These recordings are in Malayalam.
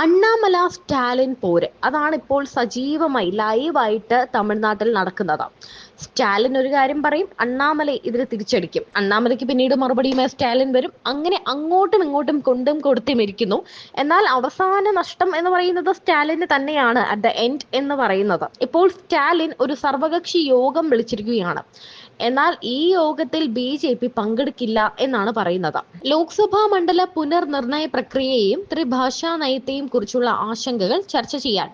അണ്ണാമല സ്റ്റാലിൻ പോര്. അതാണ് ഇപ്പോൾ സജീവമായി ലൈവായിട്ട് തമിഴ്നാട്ടിൽ നടക്കുന്നത്. സ്റ്റാലിൻ ഒരു കാര്യം പറയും അണ്ണാമല ഇതിന് തിരിച്ചടിക്കും. അണ്ണാമലയ്ക്ക് പിന്നീട് മറുപടിയുമായി സ്റ്റാലിൻ വരും. അങ്ങനെ അങ്ങോട്ടും ഇങ്ങോട്ടും കൊണ്ടും കൊടുത്തും ഇരിക്കുന്നു. എന്നാൽ അവസാന നഷ്ടം എന്ന് പറയുന്നത് സ്റ്റാലിന് തന്നെയാണ് അറ്റ് ദ എൻഡ് എന്ന് പറയുന്നത്. ഇപ്പോൾ സ്റ്റാലിൻ ഒരു സർവകക്ഷി യോഗം വിളിച്ചിരിക്കുകയാണ്. എന്നാൽ ഈ യോഗത്തിൽ ബി ജെ പി പങ്കെടുക്കില്ല എന്നാണ് പറയുന്നത്. ലോക്സഭാ മണ്ഡല പുനർനിർണയ പ്രക്രിയയെയും ത്രിഭാഷാ നയത്തെയും കുറിച്ചുള്ള ആശങ്കകൾ ചർച്ച ചെയ്യാൻ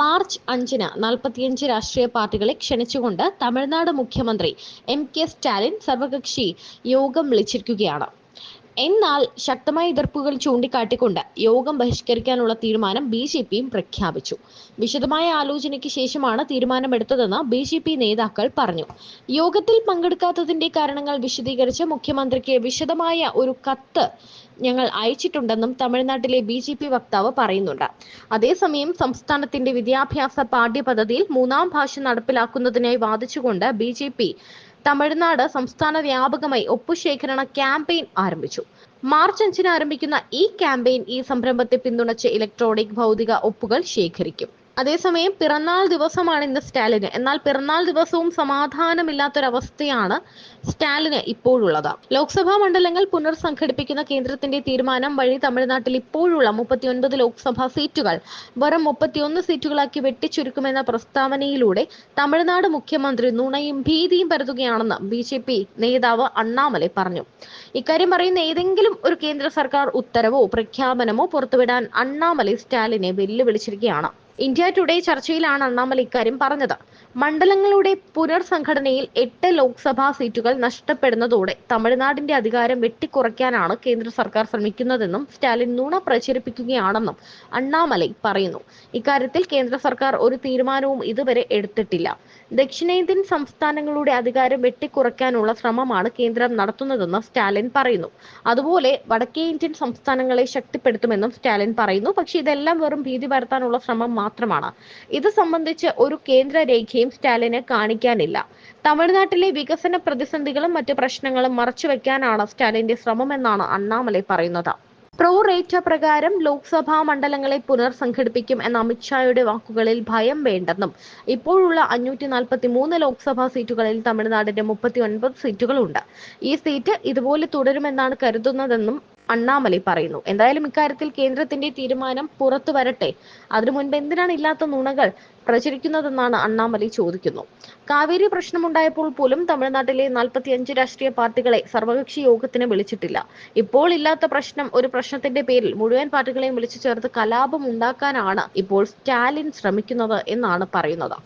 മാർച്ച് അഞ്ചിന് നാൽപ്പത്തിയഞ്ച് രാഷ്ട്രീയ പാർട്ടികളെ ക്ഷണിച്ചുകൊണ്ട് തമിഴ്നാട് മുഖ്യമന്ത്രി എം കെ സ്റ്റാലിൻ സർവകക്ഷി യോഗം വിളിച്ചിരിക്കുകയാണ്. എന്നാൽ ശക്തമായ എതിർപ്പുകൾ ചൂണ്ടിക്കാട്ടിക്കൊണ്ട് യോഗം ബഹിഷ്കരിക്കാനുള്ള തീരുമാനം ബി ജെ പിയും പ്രഖ്യാപിച്ചു. വിശദമായ ആലോചനയ്ക്ക് ശേഷമാണ് തീരുമാനമെടുത്തതെന്ന് ബി ജെ പി നേതാക്കൾ പറഞ്ഞു. യോഗത്തിൽ പങ്കെടുക്കാത്തതിന്റെ കാരണങ്ങൾ വിശദീകരിച്ച് മുഖ്യമന്ത്രിക്ക് വിശദമായ ഒരു കത്ത് ഞങ്ങൾ അയച്ചിട്ടുണ്ടെന്നും തമിഴ്നാട്ടിലെ ബി ജെ പി വക്താവ് പറയുന്നുണ്ട്. അതേസമയം സംസ്ഥാനത്തിന്റെ വിദ്യാഭ്യാസ പാഠ്യപദ്ധതിയിൽ മൂന്നാം ഭാഷ നടപ്പിലാക്കുന്നതിനായി വാദിച്ചുകൊണ്ട് ബി ജെ പി തമിഴ്നാട് സംസ്ഥാന വ്യാപകമായി ഒപ്പുശേഖരണ ക്യാമ്പയിൻ ആരംഭിച്ചു. മാർച്ച് അഞ്ചിന് ആരംഭിക്കുന്ന ഈ ക്യാമ്പയിൻ ഈ സംരംഭത്തെ പിന്തുണച്ച് ഇലക്ട്രോണിക് ഭൗതിക ഒപ്പുകൾ ശേഖരിക്കും. അതേസമയം പിറന്നാൾ ദിവസമാണ് ഇന്ന് സ്റ്റാലിന്. എന്നാൽ പിറന്നാൾ ദിവസവും സമാധാനമില്ലാത്തൊരവസ്ഥയാണ് സ്റ്റാലിന് ഇപ്പോഴുള്ളത്. ലോക്സഭാ മണ്ഡലങ്ങൾ പുനർസംഘടിപ്പിക്കുന്ന കേന്ദ്രത്തിന്റെ തീരുമാനം വഴി തമിഴ്നാട്ടിൽ ഇപ്പോഴുള്ള മുപ്പത്തിയൊൻപത് ലോക്സഭാ സീറ്റുകൾ വെറും മുപ്പത്തിയൊന്ന് സീറ്റുകളാക്കി വെട്ടിച്ചുരുക്കുമെന്ന പ്രസ്താവനയിലൂടെ തമിഴ്നാട് മുഖ്യമന്ത്രി നുണയും ഭീതിയും പരതുകയാണെന്ന് ബി ജെ പി നേതാവ് അണ്ണാമലൈ പറഞ്ഞു. ഇക്കാര്യം പറയുന്ന ഏതെങ്കിലും ഒരു കേന്ദ്ര സർക്കാർ ഉത്തരവോ പ്രഖ്യാപനമോ പുറത്തുവിടാൻ അണ്ണാമലൈ സ്റ്റാലിനെ വെല്ലുവിളിച്ചിരിക്കുകയാണ്. ഇന്ത്യ ടുഡേ ചർച്ചയിലാണ് അണ്ണാമല ഇക്കാര്യം പറഞ്ഞത്. മണ്ഡലങ്ങളുടെ പുനർസംഘടനയിൽ എട്ട് ലോക്സഭാ സീറ്റുകൾ നഷ്ടപ്പെടുന്നതോടെ തമിഴ്നാടിന്റെ അധികാരം വെട്ടിക്കുറയ്ക്കാനാണ് കേന്ദ്ര സർക്കാർ ശ്രമിക്കുന്നതെന്നും സ്റ്റാലിൻ നുണ പ്രചരിപ്പിക്കുകയാണെന്നും അണ്ണാമലൈ പറയുന്നു. ഇക്കാര്യത്തിൽ കേന്ദ്ര സർക്കാർ ഒരു തീരുമാനവും ഇതുവരെ എടുത്തിട്ടില്ല. ദക്ഷിണേന്ത്യൻ സംസ്ഥാനങ്ങളുടെ അധികാരം വെട്ടിക്കുറയ്ക്കാനുള്ള ശ്രമമാണ് കേന്ദ്രം നടത്തുന്നതെന്ന് സ്റ്റാലിൻ പറയുന്നു. അതുപോലെ വടക്കേ ഇന്ത്യൻ സംസ്ഥാനങ്ങളെ ശക്തിപ്പെടുത്തുമെന്നും സ്റ്റാലിൻ പറയുന്നു. പക്ഷേ ഇതെല്ലാം വെറും ഭീതി പരത്താനുള്ള ശ്രമം മാത്രമാണ്. ഇത് സംബന്ധിച്ച് ഒരു കേന്ദ്ര രേഖയും സ്റ്റാലിന് കാണിക്കാനില്ല. തമിഴ്നാട്ടിലെ വികസന പ്രതിസന്ധികളും മറ്റു പ്രശ്നങ്ങളും മറച്ചുവെക്കാനാണ് സ്റ്റാലിന്റെ ശ്രമമെന്നാണ് അണ്ണാമലൈ പറയുന്നത്. പ്രോ റേറ്റ പ്രകാരം ലോക്സഭാ മണ്ഡലങ്ങളെ പുനർസംഘടിപ്പിക്കും എന്ന അമിത്ഷായുടെ വാക്കുകളിൽ ഭയം വേണ്ടെന്നും ഇപ്പോഴുള്ള അഞ്ഞൂറ്റി നാൽപ്പത്തി മൂന്ന് ലോക്സഭാ സീറ്റുകളിൽ തമിഴ്നാടിന്റെ മുപ്പത്തി ഒൻപത് സീറ്റുകളുണ്ട്. ഈ സീറ്റ് ഇതുപോലെ തുടരുമെന്നാണ് കരുതുന്നതെന്നും അണ്ണാമലൈ പറയുന്നു. എന്തായാലും ഇക്കാര്യത്തിൽ കേന്ദ്രത്തിന്റെ തീരുമാനം പുറത്തു വരട്ടെ. അതിനു മുൻപ് എന്തിനാണ് ഇല്ലാത്ത നുണകൾ പ്രചരിക്കുന്നതെന്നാണ് അണ്ണാമലൈ ചോദിക്കുന്നു. കാവേരി പ്രശ്നമുണ്ടായപ്പോൾ പോലും തമിഴ്നാട്ടിലെ നാൽപ്പത്തിയഞ്ച് രാഷ്ട്രീയ പാർട്ടികളെ സർവകക്ഷി യോഗത്തിന് വിളിച്ചിട്ടില്ല. ഇപ്പോൾ ഇല്ലാത്ത പ്രശ്നം ഒരു പ്രശ്നത്തിന്റെ പേരിൽ മുഴുവൻ പാർട്ടികളെയും വിളിച്ചു ചേർത്ത് കലാപം ഉണ്ടാക്കാനാണ് ഇപ്പോൾ സ്റ്റാലിൻ ശ്രമിക്കുന്നത് എന്നാണ് പറയുന്നത്.